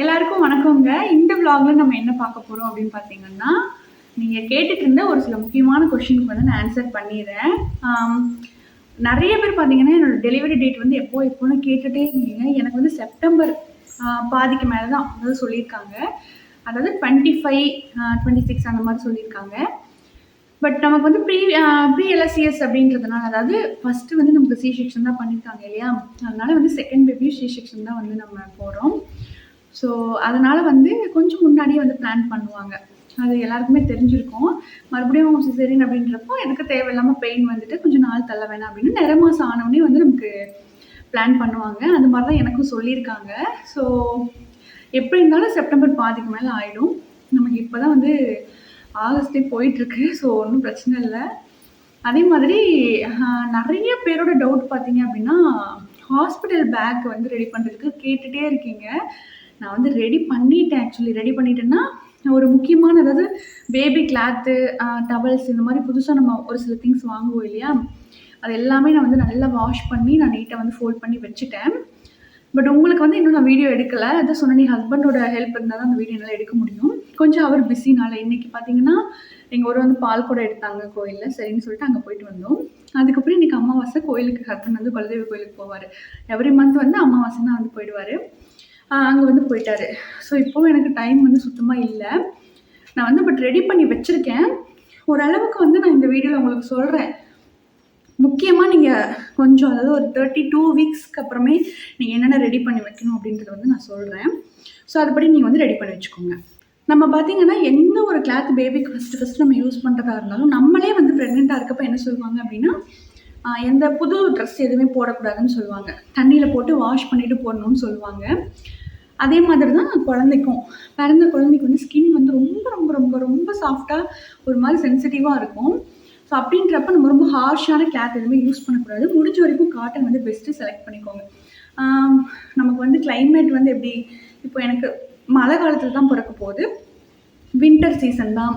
எல்லாருக்கும் வணக்கங்க இந்த vlogல நம்ம என்ன பார்க்க போறோம் அப்படின்னு பார்த்தீங்கன்னா நீங்க கேட்டுட்டு இருந்த ஒரு சில முக்கியமான கொஸ்டினுக்கு வந்து நான் ஆன்சர் பண்ணிடுறேன். நிறைய பேர் பார்த்தீங்கன்னா என்னோட டெலிவரி டேட் வந்து எப்போ எப்போன்னு கேட்டுட்டே இருந்தீங்க. எனக்கு வந்து செப்டம்பர் பாதிக்கு மேலே தான் அதாவது சொல்லியிருக்காங்க. அதாவது டுவெண்ட்டி ஃபைவ் டுவெண்ட்டி சிக்ஸ் அந்த மாதிரி சொல்லியிருக்காங்க. பட் நமக்கு வந்து ப்ரீ ப்ரீ எல்எஸ்சிஎஸ் அப்படின்றதுனால அதாவது ஃபஸ்ட்டு வந்து நமக்கு சி செக்ஷன் தான் பண்ணியிருக்காங்க இல்லையா? அதனால வந்து செகண்ட் பேபியும் சி செக்ஷன் தான் வந்து நம்ம போகிறோம் ஸோ அதனால் வந்து கொஞ்சம் முன்னாடியே வந்து பிளான் பண்ணுவாங்க. அது எல்லாருக்குமே தெரிஞ்சிருக்கும். மறுபடியும் சிசேரியன் அப்படின்றப்போ எதுக்கு தேவையில்லாமல் பெயின் வந்துட்டு கொஞ்சம் நாள் தள்ள வேணாம் அப்படின்னு நிற மாதம் ஆனவுடனே வந்து நமக்கு பிளான் பண்ணுவாங்க. அந்த மாதிரி தான் எனக்கும் சொல்லியிருக்காங்க. ஸோ எப்படி இருந்தாலும் செப்டம்பர் பாதிக்கு மேலே ஆகிடும் நமக்கு இப்போ தான் வந்து ஆகஸ்டே போயிட்டுருக்கு. ஸோ ஒன்றும் பிரச்சனை இல்லை. அதே மாதிரி நிறைய பேரோட டவுட் பார்த்தீங்க அப்படின்னா ஹாஸ்பிட்டல் பேக் வந்து ரெடி பண்ணுறதுக்கு கேட்டுகிட்டே இருக்கீங்க. நான் வந்து ரெடி பண்ணிட்டேன் ஆக்சுவலி ரெடி பண்ணிட்டேன்னா ஒரு முக்கியமான அதாவது பேபி கிளாத்து டவல்ஸ் இந்த மாதிரி புதுசாக நம்ம ஒரு சில திங்ஸ் வாங்குவோம் இல்லையா? அது எல்லாமே நான் வந்து நல்லா வாஷ் பண்ணி நான் நீட்டாக வந்து ஃபோல்ட் பண்ணி வச்சுட்டேன். பட் உங்களுக்கு வந்து இன்னும் நான் வீடியோ எடுக்கலை. அதான் சொன்னேன் நீ ஹஸ்பண்டோட ஹெல்ப் இருந்தால் தான் அந்த வீடியோ என்னால் எடுக்க முடியும். கொஞ்சம் அவர் பிஸினால இன்னைக்கு பார்த்தீங்கன்னா எங்கள் ஒரு வந்து பால் கூட எடுத்தாங்க கோயிலில். சரின்னு சொல்லிட்டு அங்கே போயிட்டு வந்தோம். அதுக்கப்புறம் இன்னைக்கு அமாவாசை. கோயிலுக்கு ஹஸ்பண்ட் வந்து குலதெய்வ கோயிலுக்கு போவார். எவ்ரி மந்த் வந்து அமாவாசை தான் வந்து போயிடுவார். அங்கே வந்து போயிட்டாரு. ஸோ இப்போவும் எனக்கு டைம் வந்து சுத்தமாக இல்லை. நான் வந்து பட் ரெடி பண்ணி வச்சுருக்கேன். ஓரளவுக்கு வந்து நான் இந்த வீடியோவில் உங்களுக்கு சொல்கிறேன் முக்கியமாக நீங்கள் கொஞ்சம் அதாவது ஒரு தேர்ட்டி டூ வீக்ஸ்க்கு அப்புறமே நீங்கள் என்னென்ன ரெடி பண்ணி வைக்கணும் அப்படின்றத வந்து நான் சொல்கிறேன் ஸோ அதுபடி நீங்கள் வந்து ரெடி பண்ணி வச்சுக்கோங்க. நம்ம பார்த்தீங்கன்னா எந்த ஒரு கிளாத் பேபிக்கு ஃபஸ்ட்டு ஃபஸ்ட்டு நம்ம யூஸ் பண்ணுறதா இருந்தாலும் நம்மளே வந்து ப்ரெக்னெண்ட்டாக இருக்கப்போ என்ன சொல்லுவாங்க அப்படின்னா எந்த புது ட்ரெஸ் எதுவுமே போடக்கூடாதுன்னு சொல்லுவாங்க. தண்ணியில் போட்டு வாஷ் பண்ணிட்டு போடணும்னு சொல்லுவாங்க. அதே மாதிரி தான் குழந்தைக்கும். பிறந்த குழந்தைக்கு வந்து ஸ்கின் வந்து ரொம்ப ரொம்ப ரொம்ப ரொம்ப சாஃப்டாக ஒரு மாதிரி சென்சிட்டிவாக இருக்கும். ஸோ அப்படின்றப்ப நம்ம ரொம்ப ஹார்ஷான கிளாத் எதுவுமே யூஸ் பண்ணக்கூடாது. முடிஞ்ச வரைக்கும் காட்டன் வந்து பெஸ்ட்டு செலக்ட் பண்ணிக்கோங்க. நமக்கு வந்து கிளைமேட் வந்து எப்படி? இப்போ எனக்கு மழை காலத்தில் தான் பிறக்க போகுது. வின்டர் சீசன் தான்.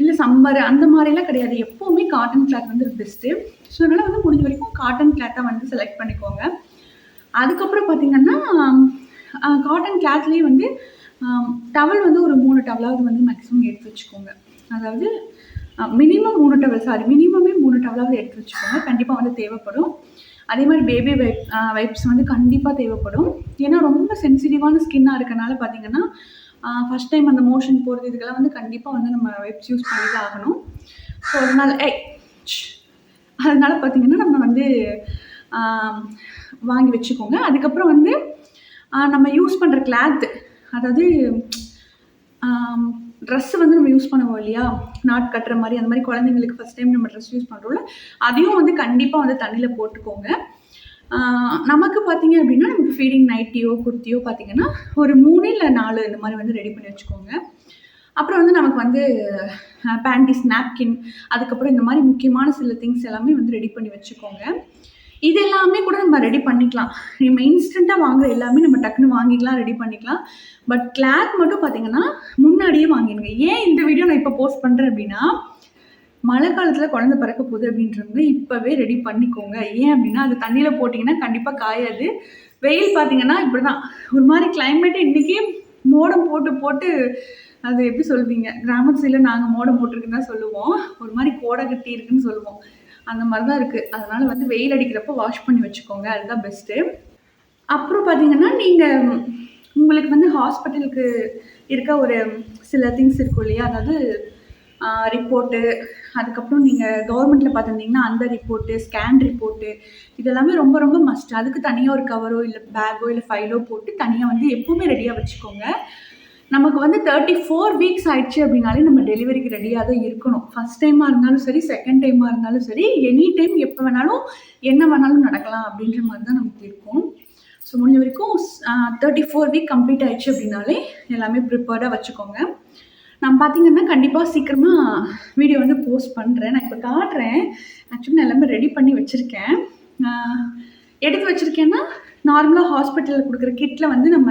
இல்லை சம்மர் அந்த மாதிரிலாம் கிடையாது. எப்போவுமே காட்டன் கிளாத் வந்து பெஸ்ட்டு ஸோ அதனால் வந்து முடிஞ்ச வரைக்கும் காட்டன் கிளாத்தை வந்து செலக்ட் பண்ணிக்கோங்க. அதுக்கப்புறம் பார்த்தீங்கன்னா காட்டன் கிளாத்லேயே வந்து டவல் வந்து ஒரு மூணு டவலாவது வந்து மேக்ஸிமம் எடுத்து வச்சுக்கோங்க. அதாவது மினிமம் மூணு டவல் சாரி மினிமமே மூணு டவலாவது எடுத்து வச்சுக்கோங்க. கண்டிப்பாக வந்து தேவைப்படும். அதே மாதிரி பேபி வைப் வைப்ஸ் வந்து கண்டிப்பாக தேவைப்படும். ஏன்னா ரொம்ப சென்சிட்டிவான ஸ்கின்னாக இருக்கனால பார்த்தீங்கன்னா ஃபஸ்ட் டைம் அந்த மோஷன் போகிறது இதுக்கெல்லாம் வந்து கண்டிப்பாக வந்து நம்ம வெப்ஸ் யூஸ் பண்ணி தான் ஆகணும் ஸோ அதனால் ஏய் அதனால் பார்த்தீங்கன்னா நம்ம வந்து வாங்கி வச்சுக்கோங்க. அதுக்கப்புறம் வந்து நம்ம யூஸ் பண்ணுற கிளாத்து அதாவது ட்ரெஸ்ஸு வந்து நம்ம யூஸ் பண்ணுவோம் இல்லையா? நாட் கட்டுற மாதிரி அந்த மாதிரி குழந்தைங்களுக்கு ஃபஸ்ட் டைம் நம்ம ட்ரெஸ் யூஸ் பண்ணுறோம்ல அதையும் வந்து கண்டிப்பாக வந்து தண்ணியில் போட்டுக்கோங்க. நமக்கு பார்த்தீங்க அப்படின்னா நமக்கு ஃபீடிங் நைட்டியோ குர்த்தியோ பார்த்தீங்கன்னா ஒரு மூணு இல்லை நாலு இந்த மாதிரி வந்து ரெடி பண்ணி வச்சுக்கோங்க. அப்புறம் வந்து நமக்கு வந்து பேண்டிஸ் நாப்கின் அதுக்கப்புறம் இந்த மாதிரி முக்கியமான சில திங்ஸ் எல்லாமே வந்து ரெடி பண்ணி வச்சுக்கோங்க. இது எல்லாமே கூட நம்ம ரெடி பண்ணிக்கலாம். நம்ம இன்ஸ்டண்ட்டாக வாங்குற எல்லாமே நம்ம டக்குன்னு வாங்கிக்கலாம் ரெடி பண்ணிக்கலாம். பட் கிளாத் மட்டும் பார்த்தீங்கன்னா முன்னாடியே வாங்கிடுங்க. ஏன் இந்த வீடியோ நான் இப்போ போஸ்ட் பண்ணுறேன் அப்படின்னா மழை காலத்தில் குழந்தை பிறக்க போகுது அப்படின்றவங்க இப்போவே ரெடி பண்ணிக்கோங்க. ஏன் அப்படின்னா அது தண்ணியில் போட்டிங்கன்னா கண்டிப்பாக காயாது. வெயில் பார்த்தீங்கன்னா இப்படி தான் ஒரு மாதிரி climate இன்றைக்கே மோடம் போட்டு போட்டு அது எப்படி சொல்வீங்க? கிராமத்து சைடில் நாங்கள் மோடம் போட்டிருக்குன்னு தான் சொல்லுவோம். ஒரு மாதிரி கோடை கட்டி இருக்குன்னு சொல்லுவோம். அந்த மாதிரி தான் இருக்குது அதனால் வந்து வெயில் அடிக்கிறப்போ வாஷ் பண்ணி வச்சுக்கோங்க. அதுதான் பெஸ்ட்டு அப்புறம் பார்த்தீங்கன்னா நீங்கள் உங்களுக்கு வந்து ஹாஸ்பிட்டலுக்கு இருக்க ஒரு சில திங்ஸ் இருக்கும் இல்லையா? அதாவது ரிப்போர்ட்டு அதுக்கப்புறம் நீங்கள் கவர்மெண்ட்டில் பார்த்துருந்தீங்கன்னா அந்த ரிப்போர்ட்டு ஸ்கேன் ரிப்போர்ட்டு இதெல்லாமே ரொம்ப ரொம்ப மஸ்ட் அதுக்கு தனியாக ஒரு கவரோ இல்லை பேக்கோ இல்லை ஃபைலோ போட்டு தனியாக வந்து எப்பவுமே ரெடியாக வச்சுக்கோங்க. நமக்கு வந்து தேர்ட்டி ஃபோர் வீக்ஸ் ஆயிடுச்சு அப்படின்னாலே நம்ம டெலிவரிக்கு ரெடியாக தான் இருக்கணும். ஃபஸ்ட் டைமாக இருந்தாலும் சரி செகண்ட் டைமாக இருந்தாலும் சரி எனி டைம் எப்போ வேணாலும் என்ன வேணாலும் நடக்கலாம் அப்படின்ற மாதிரி தான் நமக்கு இருக்கும். ஸோ முடிஞ்ச வரைக்கும் தேர்ட்டி ஃபோர் வீக் கம்ப்ளீட் ஆயிடுச்சு அப்படின்னாலே எல்லாமே ப்ரிப்பேர்டாக வச்சுக்கோங்க. நான் பார்த்தீங்கன்னா கண்டிப்பாக சீக்கிரமாக வீடியோ வந்து போஸ்ட் பண்ணுறேன் நான் இப்போ காட்டுறேன். ஆக்சுவலி நான் எல்லாமே ரெடி பண்ணி வச்சுருக்கேன். எடுத்து வச்சுருக்கேன்னா நார்மலாக ஹாஸ்பிட்டலில் கொடுக்குற கிட்டில் வந்து நம்ம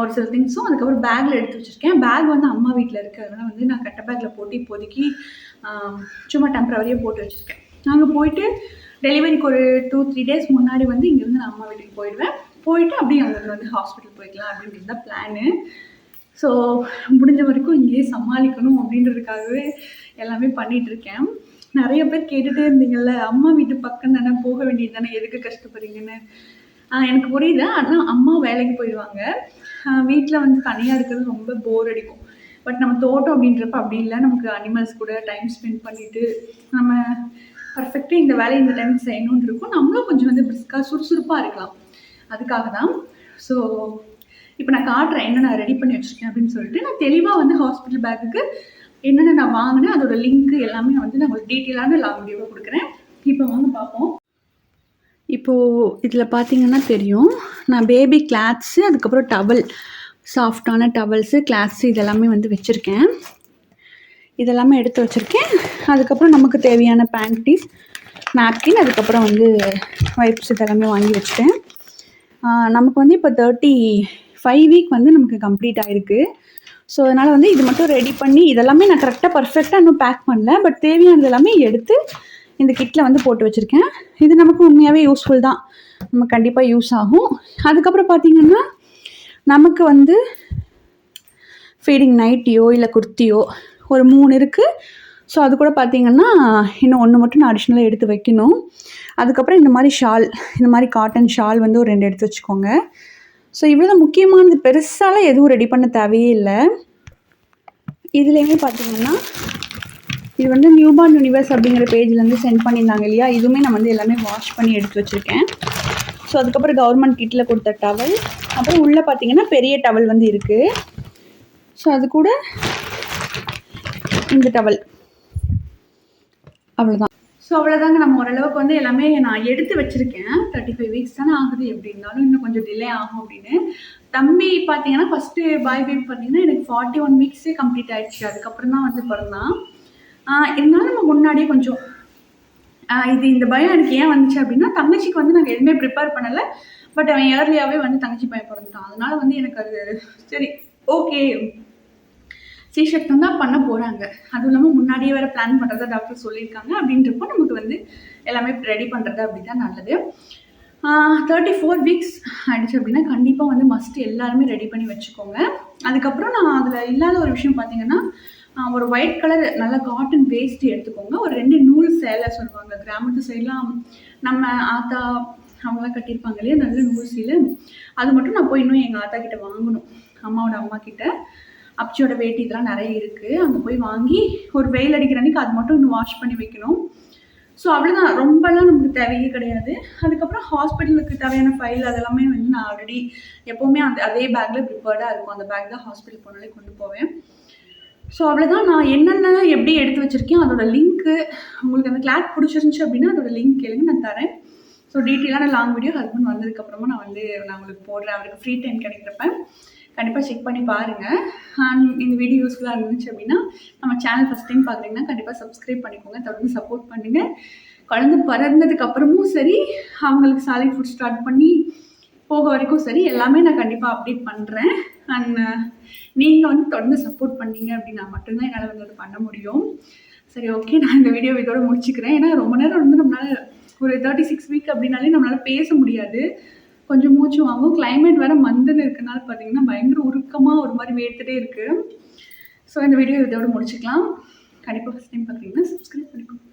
ஒரு சில திங்ஸும் அதுக்கப்புறம் பேக்கில் எடுத்து வச்சுருக்கேன். பேக் வந்து அம்மா வீட்டில் இருக்குது அதனால் வந்து நான் கட்ட பேக்கில் போட்டு இப்போதைக்கு சும்மா டெம்பரவரியாக போட்டு வச்சுருக்கேன். நாங்கள் போயிட்டு டெலிவரிக்கு ஒரு டூ த்ரீ டேஸ் முன்னாடி வந்து இங்கேருந்து நான் அம்மா வீட்டுக்கு போயிடுவேன். போயிட்டு அப்படியே அங்கே வந்து ஹாஸ்பிட்டல் போய்க்கலாம் அப்படின்றது தான் பிளானு ஸோ முடிஞ்ச வரைக்கும் இங்கேயே சமாளிக்கணும் அப்படின்றதுக்காகவே எல்லாமே பண்ணிட்டு இருக்கேன் நிறைய பேர் கேட்டுகிட்டே இருந்தீங்கல்ல அம்மா வீட்டு பக்கம் தானே போக வேண்டியது தானே எதுக்கு கஷ்டப்படுறீங்கன்னு? எனக்கு புரியுது. ஆனால் அம்மா வேலைக்கு போயிடுவாங்க. வீட்டில் வந்து தனியாக இருக்கிறது ரொம்ப போர் அடிக்கும். பட் நம்ம தோட்டம் அப்படின்றப்ப அப்படி இல்லை. நமக்கு அனிமல்ஸ் கூட டைம் ஸ்பெண்ட் பண்ணிட்டு நம்ம பர்ஃபெக்டாக இந்த வேலையை இந்த டைம் செய்யணும்னு இருக்கும். நம்மளும் கொஞ்சம் வந்து பிரிஸ்காக சுறுசுறுப்பாக இருக்கலாம். அதுக்காக தான் ஸோ இப்போ நான் காட்டுறேன் என்ன நான் ரெடி பண்ணி வச்சுருக்கேன் அப்படின்னு சொல்லிட்டு நான் தெளிவாக வந்து ஹாஸ்பிட்டல் பேக்குக்கு என்னென்ன நான் வாங்கினேன் அதோட லிங்க் எல்லாமே வந்து நான் உங்களுக்கு டீட்டெயிலான லாங் வீடியோவாக கொடுக்குறேன். இப்போ வாங்க பார்ப்போம். இப்போது இதில் பார்த்தீங்கன்னா தெரியும் நான் பேபி கிளாத்ஸு அதுக்கப்புறம் டவல் சாஃப்டான டவல்ஸு கிளாத்ஸு இதெல்லாமே வந்து வச்சுருக்கேன். இதெல்லாமே எடுத்து வச்சுருக்கேன். அதுக்கப்புறம் நமக்கு தேவையான பேண்டீஸ் நாப்கின் அதுக்கப்புறம் வந்து வைப்ஸ் இதெல்லாமே வாங்கி வச்சுட்டேன். நமக்கு வந்து இப்போ தேர்ட்டி ஃபைவ் வீக் வந்து நமக்கு கம்ப்ளீட் ஆகிருக்கு ஸோ அதனால் வந்து இது மட்டும் ரெடி பண்ணி இதெல்லாமே நான் கரெக்டாக பர்ஃபெக்டாக இன்னும் பேக் பண்ணல. பட் தேவையானது எல்லாமே எடுத்து இந்த கிட்டில் வந்து போட்டு வச்சுருக்கேன். இது நமக்கு உண்மையாகவே யூஸ்ஃபுல் தான். நம்ம கண்டிப்பாக யூஸ் ஆகும். அதுக்கப்புறம் பார்த்திங்கன்னா நமக்கு வந்து ஃபீடிங் நைட்டியோ இல்லை குர்த்தியோ ஒரு மூணு இருக்குது ஸோ அது கூட பார்த்திங்கன்னா இன்னும் ஒன்று மட்டும் நான் அடிஷ்னலாக எடுத்து வைக்கணும். அதுக்கப்புறம் இந்த மாதிரி ஷால் இந்த மாதிரி காட்டன் ஷால் வந்து ஒரு ரெண்டு எடுத்து வச்சுக்கோங்க. ஸோ இவ்வளோ முக்கியமானது பெருசாலாம் எதுவும் ரெடி பண்ண தேவையே இல்லை. இதுலேயுமே பார்த்தீங்கன்னா இது வந்து நியூபார்ன் யூனிவர்ஸ் அப்படிங்கிற பேஜ்லேருந்து சென்ட் பண்ணியிருந்தாங்க இல்லையா? இதுவுமே நான் வந்து எல்லாமே வாஷ் பண்ணி எடுத்து வச்சுருக்கேன். ஸோ அதுக்கப்புறம் கவர்மெண்ட் கிட்டில் கொடுத்த டவல் அப்புறம் உள்ளே பார்த்தீங்கன்னா பெரிய டவல் வந்து இருக்குது ஸோ அது கூட இந்த டவல் அவ்வளோதான் ஸோ அவ்வளோதாங்க நம்ம ஓரளவுக்கு வந்து எல்லாமே நான் எடுத்து வச்சுருக்கேன். தேர்ட்டி ஃபைவ் வீக்ஸ் தானே ஆகுது. எப்படி இருந்தாலும் இன்னும் கொஞ்சம் டிலே ஆகும் அப்படின்னு. தம்பி பார்த்தீங்கன்னா ஃபஸ்ட்டு பாய் பேபி பார்த்தீங்கன்னா எனக்கு ஃபார்ட்டி ஒன் வீக்ஸே கம்ப்ளீட் ஆயிடுச்சு. அதுக்கப்புறம் தான் வந்து பிறந்தான். இருந்தாலும் நம்ம முன்னாடியே கொஞ்சம் இது இந்த பயம் எனக்கு ஏன் வந்துச்சு அப்படின்னா தங்கச்சிக்கு வந்து நாங்கள் எதுவுமே ப்ரிப்பேர் பண்ணலை. பட் அவன் ஏர்லியாகவே வந்து தங்கச்சி பையன் பிறந்துட்டான். அதனால வந்து எனக்கு அது சரி ஓகே சீசெக்டம் தான் பண்ண போகிறாங்க அதுவும் இல்லாமல் முன்னாடியே வேறு பிளான் பண்ணுறதா டாக்டர் சொல்லியிருக்காங்க. அப்படின்றப்போ நமக்கு வந்து எல்லாமே ரெடி பண்ணுறது அப்படி தான் நல்லது. தேர்ட்டி ஃபோர் வீக்ஸ் ஆகிடுச்சு அப்படின்னா கண்டிப்பாக வந்து மஸ்ட் எல்லாருமே ரெடி பண்ணி வச்சுக்கோங்க. அதுக்கப்புறம் நான் அதில் இல்லாத ஒரு விஷயம் பார்த்தீங்கன்னா ஒரு ஒயிட் கலர் நல்ல காட்டன் வேஸ்ட் எடுத்துக்கோங்க. ஒரு ரெண்டு நூல் சேலை சொல்லுவாங்க. கிராமத்து சைட்லாம் நம்ம ஆத்தா அவங்களாம் கட்டியிருப்பாங்க இல்லையா? நல்ல நூல் சீலை. அது மட்டும் நான் போய் இன்னும் எங்கள் ஆத்தா கிட்ட வாங்கணும். அம்மாவோட அம்மா கிட்ட. அப்ச்சியோட வேட்டி இதெல்லாம் நிறைய இருக்குது அங்கே போய் வாங்கி ஒரு வெயில் அடிக்கிற அன்னைக்கு அது மட்டும் இன்னும் வாஷ் பண்ணி வைக்கணும். ஸோ அவ்வளோதான் ரொம்பலாம் நமக்கு தேவையே கிடையாது. அதுக்கப்புறம் ஹாஸ்பிட்டலுக்கு தேவையான ஃபைல் அதெல்லாமே வந்து நான் ஆல்ரெடி எப்போவுமே அந்த அதே பேக்கில் ப்ரிப்பேர்டாக இருக்கும். அந்த பேக் தான் ஹாஸ்பிட்டல் போனாலே கொண்டு போவேன். ஸோ அவ்வளோதான் நான் என்னென்ன எப்படி எடுத்து வச்சுருக்கேன் அதோட லிங்க்கு உங்களுக்கு அந்த கிளாத் பிடிச்சிருந்துச்சி அப்படின்னா அதோட லிங்க் கேளுங்க நான் தரேன். ஸோ டீட்டெயிலான லாங் வீடியோ ஹஸ்பண்ட் வந்ததுக்கப்புறமா நான் வந்து நான் உங்களுக்கு போடுறேன். அவருக்கு ஃப்ரீ டைம் கிடைக்கிறப்ப. கண்டிப்பாக செக் பண்ணி பாருங்கள் அண்ட் இந்த வீடியோ யூஸ்ஃபுல்லாக இருந்துச்சு அப்படின்னா நம்ம சேனல் ஃபஸ்ட் டைம் பார்க்குறீங்கன்னா கண்டிப்பாக சப்ஸ்கிரைப் பண்ணிக்கோங்க. தொடர்ந்து சப்போர்ட் பண்ணுங்கள் குழந்தை பிறந்ததுக்கு அப்புறமும் சரி அவங்களுக்கு சாலிட் ஃபுட் ஸ்டார்ட் பண்ணி போக வரைக்கும் சரி எல்லாமே நான் கண்டிப்பாக அப்டேட் பண்ணுறேன் அண்ட் நீங்கள் வந்து தொடர்ந்து சப்போர்ட் பண்ணீங்க அப்படின்னா மட்டும்தான் என்னால் வந்து அதை பண்ண முடியும். சரி ஓகே நான் இந்த வீடியோ இதோட முடிச்சுக்கிறேன். ஏன்னா ரொம்ப நேரம் வந்து நம்மளால் ஒரு தேர்ட்டி சிக்ஸ் வீக் அப்படின்னாலே நம்மளால் பேச முடியாது. கொஞ்சம் மூச்சு வாங்கும். கிளைமேட் வேறு மந்துன்னு இருக்கனால பார்த்தீங்கன்னா பயங்கர உருக்கமாக ஒரு மாதிரி வேர்த்துட்டே இருக்குது ஸோ இந்த வீடியோ இதோட முடிச்சுக்கலாம். கண்டிப்பாக ஃபஸ்ட் டைம் பார்த்தீங்கன்னா சப்ஸ்கிரைப் பண்ணிக்கோங்க.